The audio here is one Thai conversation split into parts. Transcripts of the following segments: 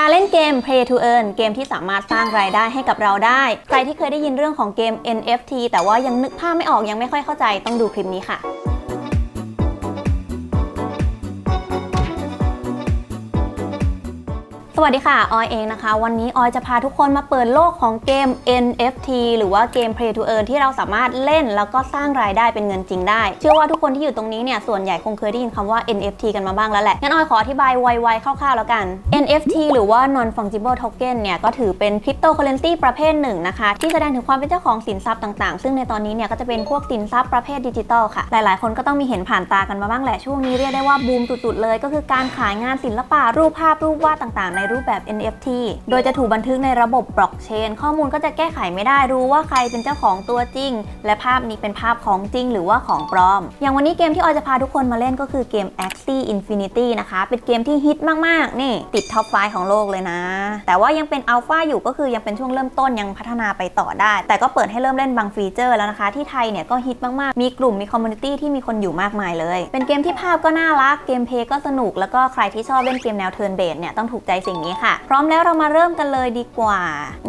าเล่นเกม Play to Earn เกมที่สามารถสร้างรายได้ให้กับเราได้ ใครที่เคยได้ยินเรื่องของเกม NFT แต่ว่ายังนึกภาพไม่ออกยังไม่ค่อยเข้าใจต้องดูคลิปนี้ค่ะ สวัสดีค่ะ ออยเองนะคะ วันนี้ออยจะพาทุกคนมาเปิดโลกของเกม NFT หรือว่าเกม Play to Earn ที่เราสามารถเล่นแล้วก็สร้างรายได้เป็นเงินจริงได้ เชื่อว่าทุกคนที่อยู่ตรงนี้เนี่ยส่วนใหญ่คงเคยได้ยินคำว่า NFT กันมาบ้างแล้วแหละ งั้นออยขออธิบายไวๆคร่าวๆแล้วกัน NFT หรือว่า non fungible token เนี่ยก็ถือเป็นคริปโตเคอเรนซีประเภทหนึ่งนะคะ ที่แสดงถึงความเป็นเจ้าของสินทรัพย์ต่างๆ ซึ่งในตอนนี้เนี่ยก็จะเป็นพวกสินทรัพย์ประเภทดิจิตอลค่ะ หลายๆ คนก็ต้องมีเห็นผ่านตากันมาบ้างแหละช่วงนี้เรียกได้ว่าบูมสุดๆเลย ก็คือการขายงานศิลปะรูปภาพรูปวาดต่างๆในรูปแบบ NFT โดยจะถูกบันทึกในระบบบล็อกเชน ข้อมูลก็จะแก้ไขไม่ได้รู้ว่าใครเป็นเจ้าของตัวจริง และภาพนี้เป็นภาพของจริง หรือว่าของปลอม อย่างวันนี้เกมที่ออยจะพาทุกคนมาเล่นก็คือเกม Axie Infinity นะคะ เป็นเกมที่ฮิตมากๆ นี่ติดท็อปไฟของโลกเลยนะ แต่ว่ายังเป็นอัลฟาอยู่ก็คือยังเป็นช่วงเริ่มต้นยังพัฒนาไปต่อได้ แต่ก็เปิดให้เริ่มเล่นบางฟีเจอร์แล้วนะคะ ที่ไทยเนี่ยก็ฮิตมากๆ มีกลุ่มมีคอมมูนิตี้ที่มีคนอยู่มากมายเลย เป็นเกมที่ภาพก็น่ารัก เกมเพลย์ก็สนุก แล้วก็ใครที่ชอบเล่นเกมแนวเทิร์นเบสเนี่ยต้องถูกใจสิ่งนี้ค่ะ พร้อมแล้วเรามาเริ่มกันเลยดีกว่า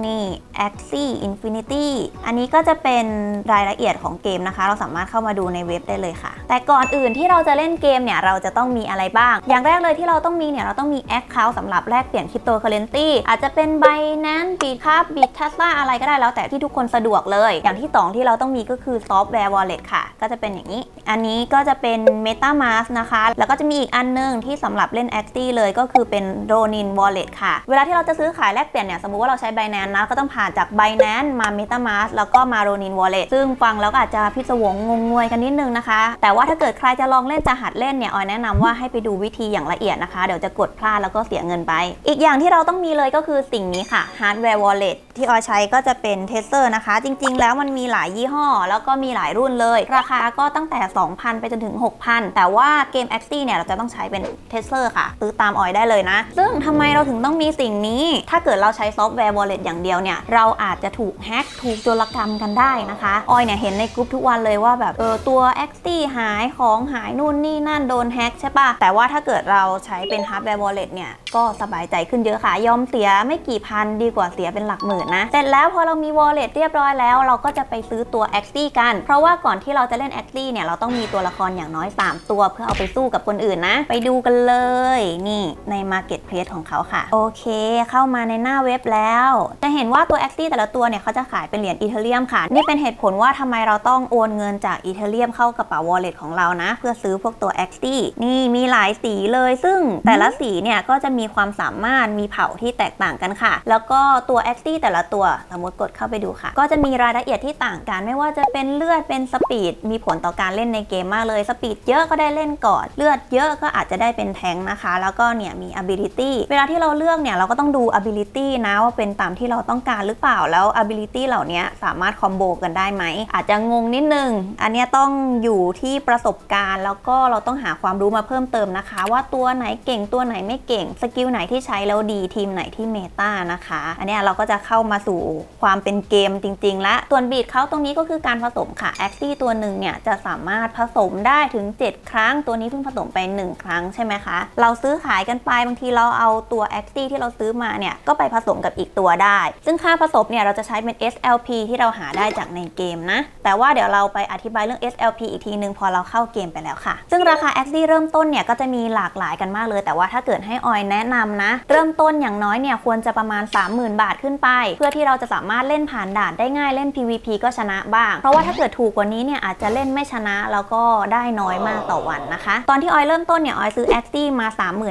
นี่ Axie Infinity อันนี้ก็จะเป็นรายละเอียดของเกมนะคะ เราสามารถเข้ามาดูในเว็บได้เลยค่ะ แต่ก่อนอื่นที่เราจะเล่นเกมเนี่ยเราจะต้องมีอะไรบ้าง อย่างแรกเลยที่เราต้องมีเนี่ยเราต้องมี Account สำหรับแลกเปลี่ยนคริปโตเคอเรนซีอาจจะเป็น Binance Bitcup Bittasa อะไรก็ได้แล้วแต่ที่ทุกคนสะดวกเลย อย่างที่สองที่เราต้องมีก็คือ Software Wallet ค่ะ ก็จะเป็นอย่างนี้ อันนี้ก็จะเป็น MetaMask นะคะ แล้วก็จะมีอีกอันนึงที่สำหรับเล่น Axie เลยก็คือเป็น Ronin Wallet ค่ะ เวลาที่เราจะซื้อขายแลกเปลี่ยนเนี่ย สมมุติว่าเราใช้ Binance นะ ก็ต้องผ่านจาก Binance มา MetaMask แล้วก็มา Ronin Wallet ซึ่งฟังแล้วก็อาจจะพิศวงงงงวยกันนิดนึงนะคะ แต่ว่าถ้าเกิดใครจะลองเล่นจะหัดเล่นเนี่ย ออยแนะนำว่าให้ไปดูวิธีอย่างละเอียดนะคะ เดี๋ยวจะกดพลาดแล้วก็เสียเงินไป อีกอย่างที่เราต้องมีเลยก็คือสิ่งนี้ค่ะ Hardware Wallet ที่ออยใช้ก็จะเป็น t e s e r นะคะ จริง ๆ แล้วมันมีหลายยี่ห้อ แล้วก็มีหลายรุ่นเลย ราคาก็ตั้งแต่ 2,000 ไปจนถึง 6,000 แต่ว่าเกม a x i เนี่ยเราจะต้องใช้เป็น t e s e r ค่ะซื้อตามออยได้เลยนะ ซึ่งทำไมเราถึงต้องมีสิ่งนี้ ถ้าเกิดเราใช้ซอฟต์แวร์ Wallet อย่างเดียวเนี่ย เราอาจจะถูกแฮ็กถูกโจรกรรมกันได้นะคะ ออยเนี่ยเห็นในกลุ่มทุกวันเลยว่าแบบเออตัว Axie หายของหายนู่นนี่นั่นโดนแฮ็กใช่ปะแต่ว่าถ้าเกิดเราใช้เป็น Hardware Wallet เนี่ย ก็สบายใจขึ้นเยอะค่ะ ยอมเสียไม่กี่พันดีกว่าเสียเป็นหลักหมื่นนะ เสร็จแล้วพอเรามี Wallet เรียบร้อยแล้วเราก็จะไปซื้อตัว Axie กัน เพราะว่าก่อนที่เราจะเล่น Axie เนี่ยเราต้องมีตัวละครอย่างน้อย 3 ตัว เพื่อเอาไปสู้กับคนอื่นนะ ไปดูกันเลย นี่ใน Marketplace ของเขาค่ะโอเค เข้ามาในหน้าเว็บแล้ว จะเห็นว่าตัว Axie แต่ละตัวเนี่ยเขาจะขายเป็นเหรียญอีเทเรียมค่ะ นี่เป็นเหตุผลว่าทำไมเราต้องโอนเงินจากอีเทเรียมเข้ากระเป๋า Wallet ของเรานะ เพื่อซื้อพวกตัว Axie นี่มีหลายสีเลย ซึ่งแต่ละสีเนี่ยก็จะมีความสามารถมีเผ่าที่แตกต่างกันค่ะ แล้วก็ตัว Axie แต่ละตัวสมมติกดเข้าไปดูค่ะ ก็จะมีรายละเอียดที่ต่างกันไม่ว่าจะเป็นเลือดเป็นสปีดมีผลต่อการเล่นในเกมมากเลยสปีดเยอะก็ได้เล่นก่อนเลือดเยอะก็อาจจะได้เป็นแทงค์นะคะ แล้วก็เนี่ยมี ability เวลาที่เราเลือกเนี่ยเราก็ต้องดู ability นะว่าเป็นตามที่เราต้องการหรือเปล่าแล้ว ability เหล่านี้สามารถคอมโบกันได้ไหม อาจจะงงนิดนึง อันนี้ต้องอยู่ที่ประสบการณ์ แล้วก็เราต้องหาความรู้มาเพิ่มเติมนะคะ ว่าตัวไหนเก่งตัวไหนไม่เก่งสกิลไหนที่ใช้แล้วดีทีมไหนที่เมตานะคะ อันนี้เราก็จะเข้ามาสู่ความเป็นเกมจริง ๆ และส่วนบีดเขาตรงนี้ก็คือการผสมค่ะแอคซี่ตัวหนึ่งเนี่ยจะสามารถผสมได้ถึง 7 ครั้ง ตัวนี้เพิ่งผสมไป 1 ครั้งใช่ไหมคะ เราซื้อขายกันไปบางทีเราเอาตัวแอคซี่ที่เราซื้อมาเนี่ยก็ไปผสมกับอีกตัวได้ ซึ่งค่าผสมเนี่ยเราจะใช้เป็น SLP ที่เราหาได้จากในเกมนะ แต่ว่าเดี๋ยวเราไปอธิบายเรื่อง SLP อีกทีนึงพอเราเข้าเกมไปแล้วค่ะ ซึ่งราคา a x i เริ่มต้นเนี่ยก็จะมีหลากหลายกันมากเลย แต่ว่าถ้าเกิดให้ออยแนะนำนะ เริ่มต้นอย่างน้อยเนี่ยควรจะประมาณ 30,000 บาทขึ้นไป เพื่อที่เราจะสามารถเล่นผ่านด่านได้ง่ายเล่น PVP ก็ชนะบ้าง เพราะว่าถ้าเกิดถูกกว่านี้เนี่ยอาจจะเล่นไม่ชนะแล้วก็ได้น้อยมากต่อวันนะคะ ตอนที่ออยเริ่มต้นเนี่ยออยซื้อ a x i มา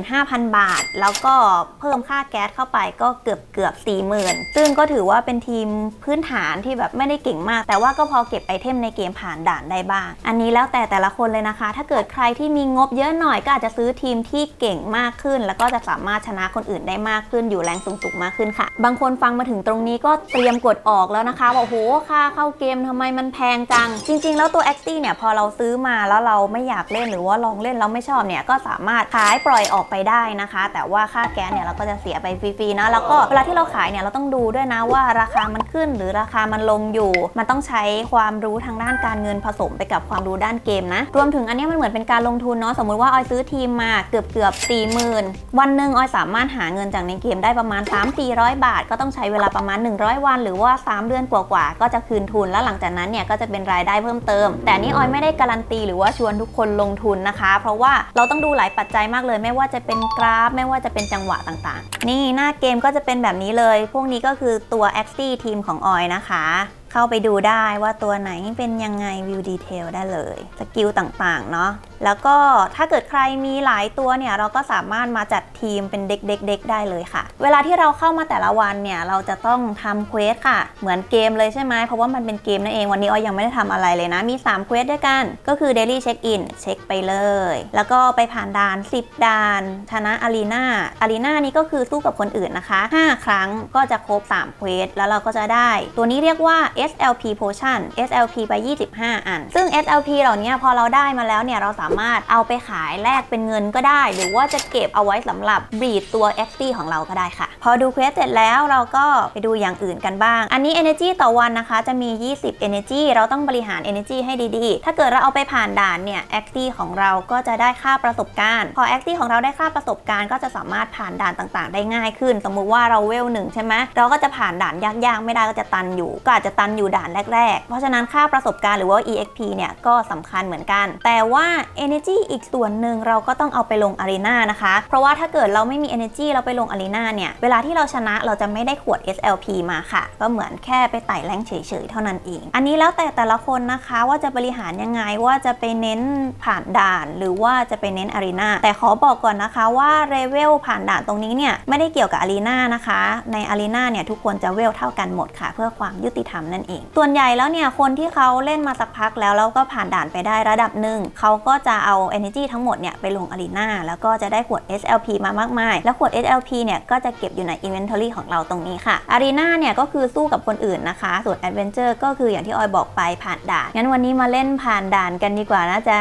35,000 บาท แล้วก็เพิ่มค่าแก๊สเข้าไปก็เกือบเกือบ40,000ซึ่งก็ถือว่าเป็นทีมพื้นฐานที่แบบไม่ได้เก่งมาก แต่ว่าก็พอเก็บไอเทมในเกมผ่านด่านได้บ้าง อันนี้แล้วแต่แต่ละคนเลยนะคะ ถ้าเกิดใครที่มีงบเยอะหน่อยก็อาจจะซื้อทีมที่เก่งมากขึ้น แล้วก็จะสามารถชนะคนอื่นได้มากขึ้นอยู่แรงสูงๆมากขึ้นค่ะ บางคนฟังมาถึงตรงนี้ก็เตรียมกดออกแล้วนะคะว่าโอ้โหค่าเข้าเกมทำไมมันแพงจัง จริง ๆ แล้วตัว x อเนี่ยพอเราซื้อมาแล้วเราไม่อยากเล่นหรือว่าลองเล่นแล้วไม่ชอบเนี่ยก็สามารถขายปล่อยออกไปได้นะคะ แต่ว่าค่าแก๊สเนี่ยเราก็จะเสียไปฟรีๆนะแล้วก็เวลาที่เราขายเนี่ยเราต้องดูด้วยนะว่าราคามันขึ้นหรือราคามันลงอยู่ มันต้องใช้ความรู้ทางด้านการเงินผสมไปกับความรู้ด้านเกมนะ รวมถึงอันนี้มันเหมือนเป็นการลงทุนเนาะสมมุติว่าออยซื้อทีมมาเกือบเกือบสี่หมื่นวันหนึ่งออยสามารถหาเงินจากในเกมได้ประมาณ 3 4 0 0 บาท ก็ต้องใช้เวลาประมาณ 100 วัน หรือว่า 3 เดือนกว่าๆก็จะคืนทุนแล้วหลังจากนั้นเนี่ยก็จะเป็นรายได้เพิ่มเติม แต่นนี่ออยไม่ได้การันตีหรือว่าชวนทุกคนลงทุนนะคะ เพราะว่าเราต้องดูหลายปัจจัยมากเลย ไม่ว่าจะเป็นกราฟ ไม่ว่าจะเป็นจังหวะต่างๆ นี่หน้าเกมก็จะเป็นแบบนี้เลย พวกนี้ก็คือตัว a x ีทีมของออยนะคะ เข้าไปดูได้ว่าตัวไหนเป็นยังไงวิวดีเทลได้เลย สกิลต่างๆ เนาะแล้วก็ถ้าเกิดใครมีหลายตัวเนี่ยเราก็สามารถมาจัดทีมเป็นเด็กๆได้เลยค่ะ เวลาที่เราเข้ามาแต่ละวันเนี่ยเราจะต้องทำเควสค่ะ เหมือนเกมเลยใช่ไหมเพราะว่ามันเป็นเกมนั่นเองวันนี้ออยยังไม่ได้ทำอะไรเลยนะ มี3เควสด้วยกัน ก็คือ Daily Check In เช็คไปเลย แล้วก็ไปผ่านด่าน 10 ด่าน ชนะอารีนาอารีนานี้ก็คือสู้กับคนอื่นนะคะ 5 ครั้งก็จะครบ3เควสแล้วเราก็จะได้ ตัวนี้เรียกว่า SLP Potion SLP ไป 25 อัน ซึ่ง SLP เหล่านี้พอเราได้มาแล้วเนี่ยเราสามารถเอาไปขายแลกเป็นเงินก็ได้ หรือว่าจะเก็บเอาไว้สำหรับบีดตัว x อของเราก็ได้ค่ะ อดูเควสเสร็จแล้วเราก็ไปดูอย่างอื่นกันบ้าง อันนี้ Energy ต่อวันนะคะจะมี 20 Energy เราต้องบริหาร Energy ให้ดีๆ ถ้าเกิดเราเอาไปผ่านด่านเนี่ย x อของเราก็จะได้ค่าประสบการณ์ พอ x อของเราได้ค่าประสบการณ์ ก็จะสามารถผ่านด่านต่างๆ ได้ง่ายขึ้น สมมุติว่าเราเวลหนึ่งใช่ไหมเราก็จะผ่านด่านยากๆ ไม่ได้ก็จะตันอยู่ ก็อาจจะตันอยู่ด่านแรกๆ เพราะฉะนั้นค่าประสบการณ์หรือว่า exp เนี่ยก็สำคัญเหมือนกัน แต่ว่า energy อีกส่วนหนึ่งเราก็ต้องเอาไปลง arena นะคะ เพราะว่าถ้าเกิดเราไม่มี energy เราไปลง arena เนี่ยเวลาที่เราชนะเราจะไม่ได้ขวด slp มาค่ะ ก็เหมือนแค่ไปไต่แรงเฉยๆ เท่านั้นเอง อันนี้แล้วแต่แต่ละคนนะคะว่าจะบริหารยังไงว่าจะไปเน้นผ่านด่าน หรือว่าจะไปเน้น arena แต่ขอบอกก่อนนะคะว่าเลเวลผ่านด่านตรงนี้เนี่ยไม่ได้เกี่ยวกับ arena นะคะ ใน arena เนี่ยทุกคนจะเวลเท่ากันหมดค่ะ เพื่อความยุติธรรมนั่นเอง ส่วนใหญ่แล้วเนี่ยคนที่เขาเล่นมาสักพักแล้วแล้วก็ผ่านด่านไปได้ระดับหนึ่งเขาก็จะเอา energy ทั้งหมดเนี่ยไปลง arena แล้วก็จะได้ขวด SLP มามากมาย แล้วขวด SLP เนี่ยก็จะเก็บอยู่ใน inventory ของเราตรงนี้ค่ะ arena เนี่ยก็คือสู้กับคนอื่นนะคะ ส่วน adventure ก็คืออย่างที่ออยบอกไปผ่านด่าน งั้นวันนี้มาเล่นผ่านด่านกันดีกว่าน่าจะ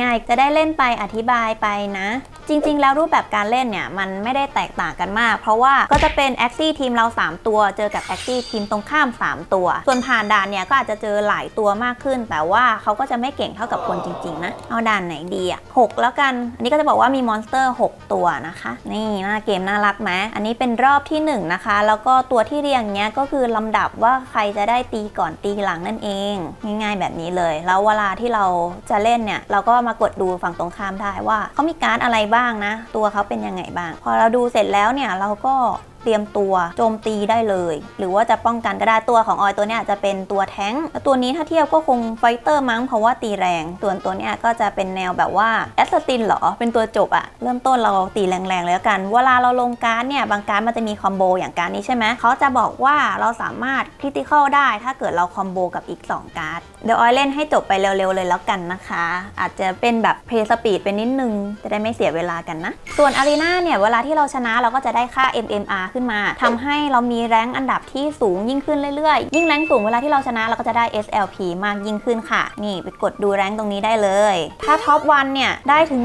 ง่ายจะได้เล่นไปอธิบายไปนะ จริงๆ แล้วรูปแบบการเล่นเนี่ย มันไม่ได้แตกต่างกันมาก เพราะว่าก็จะเป็น a x ซี่ทีมเรา 3 ตัว เจอกับ a x ซี่ทีมตรงข้าม 3 ตัว ส่วนผ่านด่านเนี่ยก็อาจจะเจอหลายตัวมากขึ้น แต่ว่าเขาก็จะไม่เก่งเท่ากับคนจริงๆนะเอาด่านไหนดีอะ6แล้วกัน อันนี้ก็จะบอกว่ามีมอนสเตอร์ 6 ตัวนะคะ นี่หน้าเกมน่ารักไหมอันนี้เป็นรอบที่ 1 นะคะ แล้วก็ตัวที่เรียงเนี้ยก็คือลำดับว่าใครจะได้ตีก่อนตีหลังนั่นเอง ง่ายๆแบบนี้เลย แล้วเวลาที่เราจะเล่นเนี่ยเราก็มากดดูฝั่งตรงข้ามได้ว่าเขามีการ์ดอะไรบ้างนะ ตัวเขาเป็นยังไงบ้าง พอเราดูเสร็จแล้วเนี่ยเราก็ เตรียมตัวโจมตีได้เลย หรือว่าจะป้องกันก็ได้ตัวของออยตัวเนี้ยจะเป็นตัวแท้งตัวนี้ถ้าเทียบก็คงไฟเตอร์มั้งเพราะว่าตีแรงส่วนตัวเนี้ยก็จะเป็นแนวแบบว่าแอสตินเหรอเป็นตัวจบอะเริ่มต้นเราตีแรงๆเลยแล้วกัน เวลาเราลงการ์ดเนี่ยบางการ์ดมันจะมีคอมโบอย่างการนี้ใช่ไหมเขาจะบอกว่าเราสามารถคริติคอลได้ถ้าเกิดเราคอมโบกับอีก 2 การ์ดเดี๋ยวออยเล่นให้จบไปเร็วๆเลยแล้วกันนะคะ อาจจะเป็นแบบเพย์สปีดไปนิดนึง จะได้ไม่เสียเวลากันนะ ส่วนอารีนาเนี่ย เวลาที่เราชนะเราก็จะได้ค่า MMR ขึ้นมาทำให้เรามีแรงอันดับที่สูงยิ่งขึ้นเรื่อยๆ ยิ่งแรงสูงเวลาที่เราชนะเราก็จะได้ SLP มากยิ่งขึ้นค่ะ นี่ไปกดดูแรงตรงนี้ได้เลย ถ้าท็อปวันเนี่ย ได้ถึง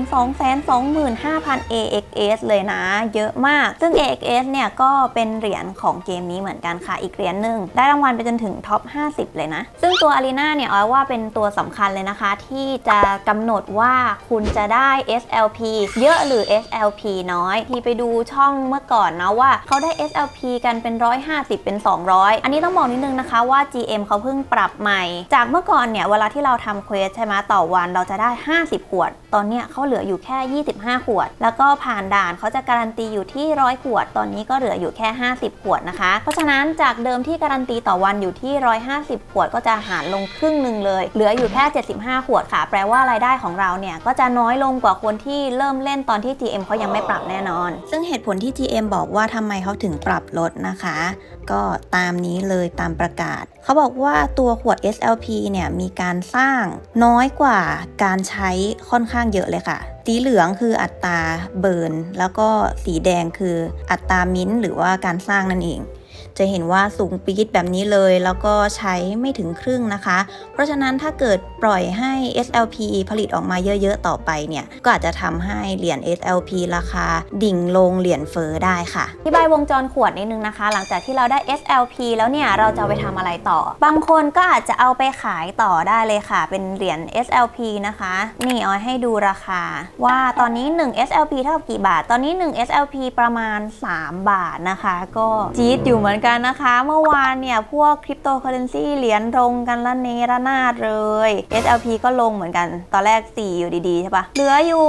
225,000 AXS เลยนะ เยอะมาก ซึ่ง AXS เนี่ยก็เป็นเหรียญของเกมนี้เหมือนกันค่ะ อีกเหรียญหนึ่งได้รางวัลไปจนถึงท็อป 50 เลยนะ ซึ่งตัว Arena เนี่ยอ้อยว่าเป็นตัวสำคัญเลยนะคะ ที่จะกำหนดว่าคุณจะได้ SLP เยอะหรือ SLP น้อย ที่ไปดูช่องเมื่อก่อนนะว่าเขาาได้ SLP กันเป็น 150 เป็น 200 อันนี้ต้องบอกนิดนึงนะคะว่า GM เขาเพิ่งปรับใหม่ จากเมื่อก่อนเนี่ย เวลาที่เราทำเควสใช่ไหมต่อวันเราจะได้ 50 ขวด ตอนเนี้ยเขาเหลืออยู่แค่ 25 ขวด แล้วก็ผ่านด่านเขาจะการันตีอยู่ที่ 100 ขวด ตอนนี้ก็เหลืออยู่แค่ 50 ขวดนะคะ เพราะฉะนั้นจากเดิมที่การันตีต่อวันอยู่ที่ 150 ขวดก็จะหารลงครึ่งหนึ่งเลย เหลืออยู่แค่ 75 ขวดค่ะ แปลว่ารายได้ของเราเนี่ยก็จะน้อยลงกว่าคนที่เริ่มเล่นตอนที่ GM เขายังไม่ปรับแน่นอน ซึ่งเหตุผลที่ GM บอกว่าทำไมเขาถึงปรับลดนะคะ ก็ตามนี้เลยตามประกาศ เขาบอกว่าตัวขวด SLP เนี่ยมีการสร้างน้อยกว่าการใช้ค่อนข้างเยอะเลยค่ะ สีเหลืองคืออัตราเบิร์น แล้วก็สีแดงคืออัตรามิ้นท์หรือว่าการสร้างนั่นเอง จะเห็นว่าสูงปี๊ดแบบนี้เลย แล้วก็ใช้ไม่ถึงครึ่งนะคะ เพราะฉะนั้นถ้าเกิดปล่อยให้ SLP ผลิตออกมาเยอะๆ ต่อไปเนี่ย ก็อาจจะทำให้เหรียญ SLP ราคา ดิ่งลงเหรียญเฟอ้อได้ค่ะอธิบายวงจรขวดนิดนึงนะคะ หลังจากที่เราได้ SLP แล้วเนี่ยเราจะไปทำอะไรต่อ บางคนก็อาจจะเอาไปขายต่อได้เลยค่ะ เป็นเหรียญ SLP นะคะ นี่ออยให้ดูราคา ว่าตอนนี้ 1 SLP เท่ากับกี่บาท ตอนนี้ 1 SLP ประมาณ 3 บาทนะคะ ก็จี๊ดอยู่เหมือนอนกันนะคะ เมื่อวานเนี่ย พวกคริปโตเคอเรนซีเหรียญลงกันละเนระนาดเลย SLP ก็ลงเหมือนกัน ตอนแรก 4 อยู่ดี ๆ ใช่ปะเหลืออยู่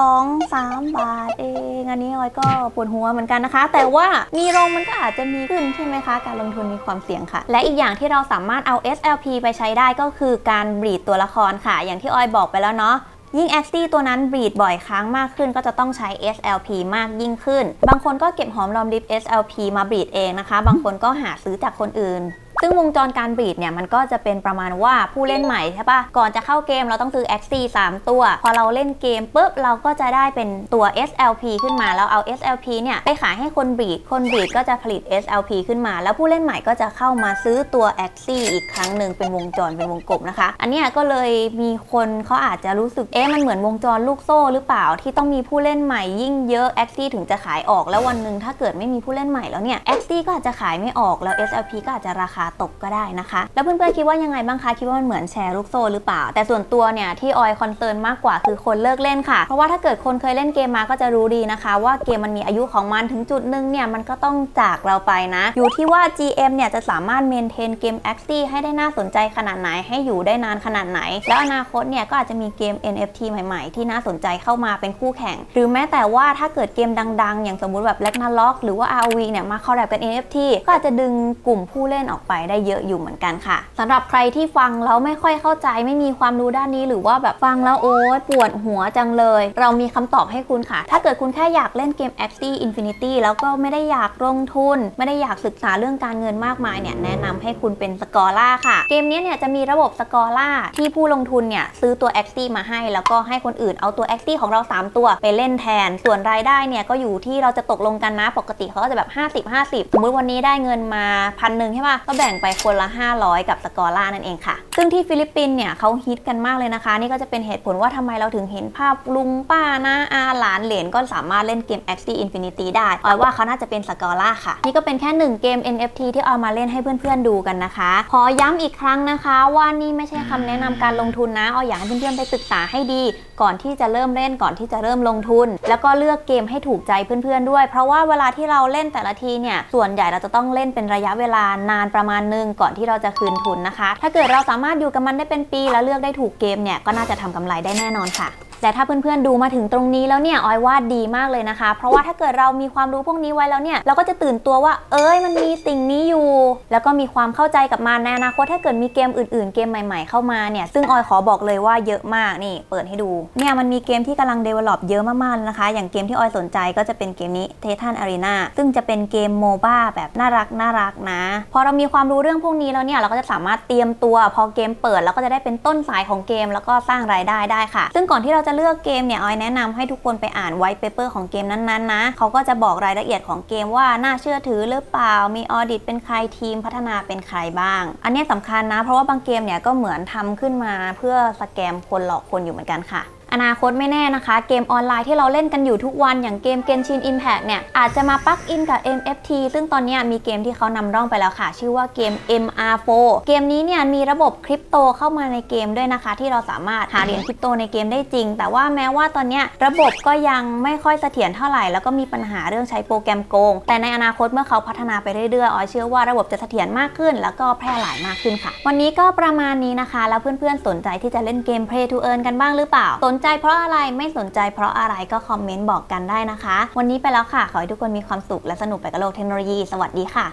2 3 บาทเองอันนี้ออยก็ปวดหัวเหมือนกันนะคะ แต่ว่ามีลงมันก็อาจจะมีขึ้นใช่ไหมคะ การลงทุนมีความเสี่ยงค่ะ และอีกอย่างที่เราสามารถเอา SLP ไปใช้ได้ก็คือการบีดตัวละครค่ะ อย่างที่ออยบอกไปแล้วเนาะ ยิ่งแอสตี้ตัวนั้นบีดบ่อยครั้งมากขึ้น ก็จะต้องใช้ SLP มากยิ่งขึ้น บางคนก็เก็บหอมรอมริบ SLP มาบีดเองนะคะ บางคนก็หาซื้อจากคนอื่น ซึ่งวงจรการบีดเนี่ยมันก็จะเป็นประมาณว่าผู้เล่นใหม่ใช่ปะก่อนจะเข้าเกมเราต้องซื้อ XC 3 ตัว พอเราเล่นเกมปุ๊บเราก็จะได้เป็นตัว SLP ขึ้นมาแล้วเอา SLP เนี่ยไปขายให้คนบีดคนบีดก็จะผลิต SLP ขึ้นมา แล้วผู้เล่นใหม่ก็จะเข้ามาซื้อตัว XC อีกครั้งหนึ่งเป็นวงจรเป็นวงกลมนะคะ อันนี้ก็เลยมีคนเขาอาจจะรู้สึกเอ๊ะมันเหมือนวงจรลูกโซ่หรือเปล่าที่ต้องมีผู้เล่นใหม่ยิ่งเยอะ XC ถึงจะขายออกแล้ววันหนึ่งถ้าเกิดไม่มีผู้เล่นใหม่แล้วเนี่ย XC ก็อาจจะขายไม่ออกแล้ว SLP ก็อาจจะราคาตกก็ได้นะคะ แล้วเพื่อนๆคิดว่ายังไงบ้างคะคิดว่ามันเหมือนแชร์ลูกโซ่หรือเปล่า แต่ส่วนตัวเนี่ยที่ออยคอนเซิร์นมากกว่าคือคนเลิกเล่นค่ะ เพราะว่าถ้าเกิดคนเคยเล่นเกมมาก็จะรู้ดีนะคะ ว่าเกมมันมีอายุของมันถึงจุดหนึ่งเนี่ยมันก็ต้องจากเราไปนะ อยู่ที่ว่า GM เนี่ยจะสามารถเมนเทนเกม a x i ให้ได้น่าสนใจขนาดไหนให้อยู่ได้นานขนาดไหน แล้วอนาคตเนี่ยก็อาจจะมีเกม NFT ใหม่ๆ ที่น่าสนใจเข้ามาเป็นคู่แข่ง หรือแม้แต่ว่าถ้าเกิดเกมดังๆ อย่างสมมุติแบบ l a g n a r o k หรือว่า ROV เนี่ยมาคอลแลบกัน NFT ก็อาจจะดึงกลุ่มผู้เล่นออกไปได้เยอะอยู่เหมือนกันค่ะสำหรับใครที่ฟังแล้วไม่ค่อยเข้าใจไม่มีความรู้ด้านนี้ หรือว่าแบบฟังแล้วโอ๊ยปวดหัวจังเลย เรามีคำตอบให้คุณค่ะ ถ้าเกิดคุณแค่อยากเล่นเกม Axie Infinity แล้วก็ไม่ได้อยากลงทุน ไม่ได้อยากศึกษาเรื่องการเงินมากมายเนี่ยแนะนำให้คุณเป็นสกอร่าค่ะ เกมนี้เนี่ยจะมีระบบสกอร่าที่ผู้ลงทุนเนี่ยซื้อตัว Axie มาให้ แล้วก็ให้คนอื่นเอาตัว Axie ของเรา 3 ตัวไปเล่นแทน ส่วนรายได้เนี่ยก็อยู่ที่เราจะตกลงกันนะปกติเขาก็จะแบบ 50 50 สมมติวันนี้ได้เงินมาพันหนึ่งใช่ป่ะก็แบ่งไปคนละ 500 กับสกอร่านั่นเองค่ะ ซึ่งที่ฟิลิปปินส์เนี่ยเขาฮิตกันมากเลยนะคะ นี่ก็จะเป็นเหตุผลว่าทำไมเราถึงเห็นภาพลุงป้านะอาหลานเหลนก็สามารถเล่นเกม Axie Infinity ได้ออยว่าเขาน่าจะเป็นสกอร่าค่ะ นี่ก็เป็นแค่หนึ่งเกม NFT ที่เอามาเล่นให้เพื่อนๆดูกันนะคะ ขอย้ำอีกครั้งนะคะว่านี่ไม่ใช่คำแนะนำการลงทุนนะออยอยากให้เพื่อนๆไปศึกษาให้ดี ก่อนที่จะเริ่มเล่นก่อนที่จะเริ่มลงทุน แล้วก็เลือกเกมให้ถูกใจเพื่อนๆด้วย เพราะว่าเวลาที่เราเล่นแต่ละทีเนี่ยส่วนใหญ่เราจะต้องเล่นเป็นระยะเวลานานประมาณหนึงก่อนที่เราจะคืนทุนนะคะ ถ้าเกิดเราสามารถอยู่กับมันได้เป็นปี แล้วเลือกได้ถูกเกมเนี่ยก็น่าจะทำกำไรได้แน่นอนค่ะ แต่ถ้าเพื่อนๆดูมาถึงตรงนี้แล้วเนี่ยออยว่าดีมากเลยนะคะ เพราะว่าถ้าเกิดเรามีความรู้พวกนี้ไว้แล้วเนี่ยเราก็จะตื่นตัวว่า เอ้ยมันมีสิ่งนี้อยู่ แล้วก็มีความเข้าใจกับมันในอนาคตถ้าเกิดมีเกมอื่นๆ เกมใหม่ ๆ เข้ามาเนี่ยซึ่งออยขอบอกเลยว่าเยอะมากนี่ เปิดให้ดูเนี่ยมันมีเกมที่กำลัง develop เยอะมากๆนะคะ อย่างเกมที่ออยสนใจก็จะเป็นเกมนี้ Titan Arena ซึ่งจะเป็นเกมโมบ้าแบบน่ารักน่ารักนะพอเรามีความรู้เรื่องพวกนี้แล้วเนี่ยเราก็จะสามารถเตรียมตัวพอเกมเปิดเราก็จะได้เป็นต้นสายของเกม แล้วก็สร้างรายได้ได้ค่ะ ซึ่งก่อนที่เราจะเลือกเกมเนี่ยออยแนะนำให้ทุกคนไปอ่านไวท์เปเปอร์ของเกมนั้นๆนะเขาก็จะบอกรายละเอียดของเกมว่าน่าเชื่อถือหรือเปล่ามีออดิตเป็นใครทีมพัฒนาเป็นใครบ้าง อันนี้สำคัญนะ เพราะว่าบางเกมเนี่ยก็เหมือนทำขึ้นมาเพื่อสแกมคนหลอกคนอยู่เหมือนกันค่ะ อนาคตไม่แน่นะคะ เกมออนไลน์ที่เราเล่นกันอยู่ทุกวันอย่างเกม Genshin Impact เนี่ย อาจจะมาปลักอินกับ NFT ซึ่งตอนนี้มีเกมที่เขานำร่องไปแล้วค่ะ ชื่อว่าเกม MR4 เกมนี้เนี่ยมีระบบคริปโตเข้ามาในเกมด้วยนะคะ ที่เราสามารถหาเหรียญคริปโตในเกมได้จริง แต่ว่าแม้ว่าตอนนี้ระบบก็ยังไม่ค่อยเสถียรเท่าไหร่ แล้วก็มีปัญหาเรื่องใช้โปรแกรมโกง แต่ในอนาคตเมื่อเขาพัฒนาไปเรื่อยๆออยเชื่อว่าระบบจะเสถียรมากขึ้น แล้วก็แพร่หลายมากขึ้นค่ะ วันนี้ก็ประมาณนี้นะคะ แล้วเพื่อนๆสนใจที่จะเล่นเกม Play to Earn กันบ้างหรือเปล่าสนใจเพราะอะไรไม่สนใจเพราะอะไรก็คอมเมนต์บอกกันได้นะคะ วันนี้ไปแล้วค่ะ ขอให้ทุกคนมีความสุขและสนุกไปกับโลกเทคโนโลยี สวัสดีค่ะ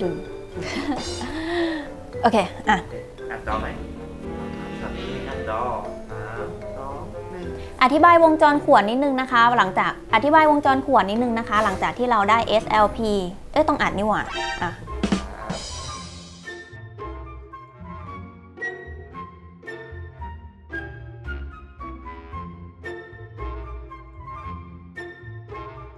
ลืมโอเค อะอัดจอไหมสามนี้อัดจอสามสองหนึ่งอธิบายวงจรขวดนิดนึงนะคะ หลังจากอธิบายวงจรขวดนิดนึงนะคะ หลังจากที่เราได้ SLP เอ้ยต้องอัดนี่หว่าอะ